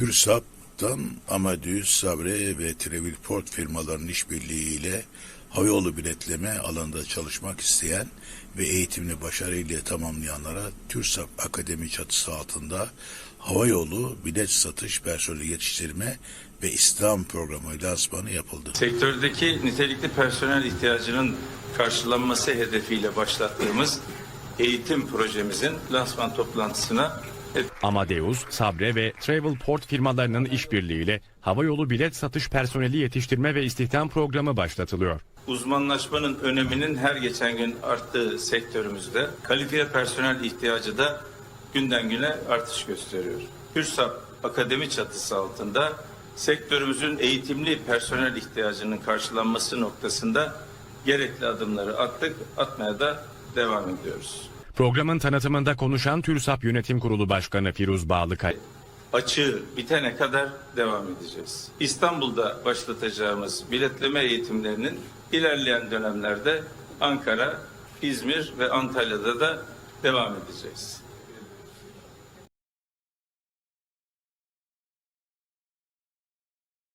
TÜRSAP'tan Amadeus, Sabre ve Travelport firmalarının işbirliğiyle havayolu biletleme alanında çalışmak isteyen ve eğitimini başarıyla tamamlayanlara TÜRSAP Akademi çatısı altında havayolu bilet satış personeli yetiştirme ve istihdam programı lansmanı yapıldı. Sektördeki nitelikli personel ihtiyacının karşılanması hedefiyle başlattığımız eğitim projemizin lansman toplantısına Amadeus, Sabre ve Travelport firmalarının işbirliğiyle havayolu bilet satış personeli yetiştirme ve istihdam programı başlatılıyor. uzmanlaşmanın öneminin her geçen gün arttığı sektörümüzde kalifiye personel ihtiyacı da günden güne artış gösteriyor. Hürsap Akademi çatısı altında sektörümüzün eğitimli personel ihtiyacının karşılanması noktasında gerekli adımları attık, atmaya da devam ediyoruz. Programın tanıtımında konuşan TÜRSAP Yönetim Kurulu Başkanı Firuz Bağlıkay, açığı bitene kadar devam edeceğiz. İstanbul'da başlatacağımız biletleme eğitimlerinin ilerleyen dönemlerde Ankara, İzmir ve Antalya'da da devam edeceğiz.